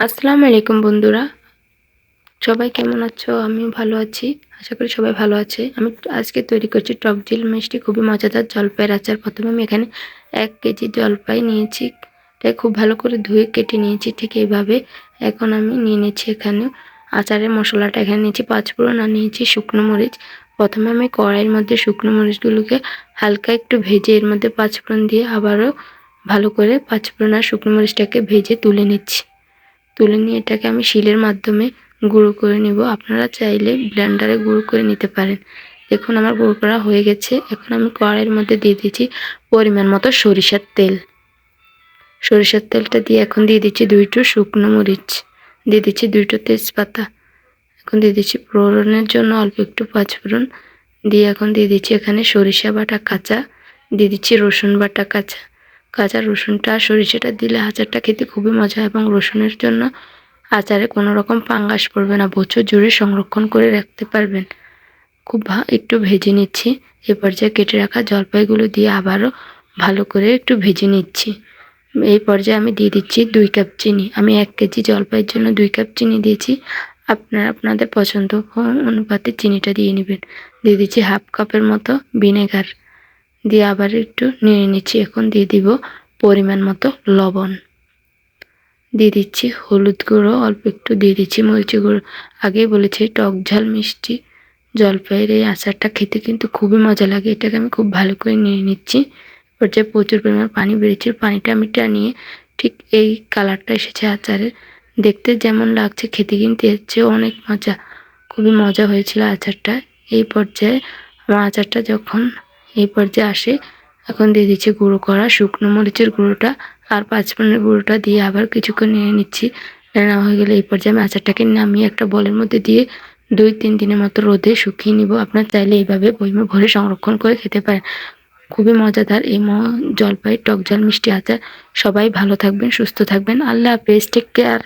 আসসালামু আলাইকুম বন্ধুরা। সবাই কেমন আছো? আমি ভালো আছি। আশা করি সবাই ভালো আছে। আমি আজকে তৈরি করছি টক ঝিল মিষ্টি, খুবই মজাদার জলপাইয়ের আচার। প্রথমে আমি এখানে এক কেজি জলপাই নিয়েছি। তাই খুব ভালো করে ধুয়ে কেটে নিয়েছি ঠিক এইভাবে। এখন আমি নিয়ে নিয়েছি এখানে আচারের মশলাটা। এখানে নিয়েছি পাঁচফোড়ন আর নিয়েছি শুকনো মরিচ। প্রথমে আমি কড়াইয়ের মধ্যে শুকনো মরিচগুলোকে হালকা একটু ভেজে এর মধ্যে পাঁচফোড়ন দিয়ে আবারও ভালো করে পাঁচফোড়ন আর শুকনো মরিচটাকে ভেজে তুলে নিচ্ছি। তুলে নিয়ে এটাকে আমি শিলের মাধ্যমে গুঁড়ো করে নিব। আপনারা চাইলে ব্লেন্ডারে গুঁড়ো করে নিতে পারেন। দেখুন, আমার গুঁড়ো করা হয়ে গেছে। এখন আমি কড়াইয়ের মধ্যে দিয়ে দিচ্ছি পরিমাণ মতো সরিষার তেল। সরিষার তেলটা দিয়ে এখন দিয়ে দিচ্ছি দুইটো শুকনো মরিচ। দিয়ে দিচ্ছি দুইটো তেজপাতা। এখন দিয়ে দিচ্ছি ফোড়নের জন্য অল্প একটু পাঁচফোড়ন। দিয়ে এখন দিয়ে দিচ্ছি এখানে সরিষা বাটা কাঁচা। দিয়ে দিচ্ছি রসুন বাটা কাঁচা। কাঁচা রসুনটা আর সরিষাটা দিলে আচারটা খেতে খুবই মজা এবং রসুনের জন্য আচারে কোনো রকম পাঙ্গাস পড়বে না। বছর জুড়ে সংরক্ষণ করে রাখতে পারবেন। খুব একটু ভেজে নিচ্ছি। এ পর্যায়ে কেটে রাখা জলপাইগুলো দিয়ে আবারও ভালো করে একটু ভেজে নিচ্ছি। এই পর্যায়ে আমি দিয়ে দিচ্ছি দুই কাপ চিনি। আমি এক কেজি জলপাইয়ের জন্য দুই কাপ চিনি দিয়েছি। আপনারা আপনাদের পছন্দ অনুপাতে চিনিটা দিয়ে নেবেন। দিয়ে দিচ্ছি হাফ কাপের মতো ভিনেগার। দিয়ে আবার একটু নেড়ে নিচ্ছি। এখন দিয়ে দিব পরিমাণ মতো লবণ। দিয়ে দিচ্ছি হলুদ গুঁড়ো, অল্প একটু দিয়ে দিচ্ছি মরিচি গুঁড়ো। আগেই বলেছি, টক ঝাল, মিষ্টি জলপাইয়ের এই আচারটা খেতে কিন্তু খুবই মজা লাগে। এটাকে আমি খুব ভালো করে নিয়ে নিচ্ছি। পর্যায়ে প্রচুর পরিমাণ পানি বেড়েছে পানিটা আমি টানিয়ে ঠিক এই কালারটা এসেছে আচারের দেখতে যেমন লাগছে, খেতে কিন্তু চেয়ে অনেক মজা। খুবই মজা হয়েছিল আচারটা। এই পর্যায়ে আমার আচারটা যখন এই পর্যায়ে আসে। এখন দিয়ে দিচ্ছি গুঁড়ো করা শুকনো মরিচের গুঁড়োটা আর পাঁচফোড়নের গুঁড়োটা দিয়ে আবার কিছুক্ষণ নিয়ে নিচ্ছি। নেওয়া হয়ে গেলে এই পর্যায়ে আমি আচারটাকে নামিয়ে একটা বলের মধ্যে দিয়ে দুই তিন দিনের মতো রোদে শুকিয়ে নিব। আপনার চাইলে এইভাবে বইমে ভরে সংরক্ষণ করে খেতে পারেন। খুবই মজাদার এই ম জলপাই টক জল মিষ্টি আচার। সবাই ভালো থাকবেন, সুস্থ থাকবেন। আল্লাহ হাফেজ টেক কেয়ার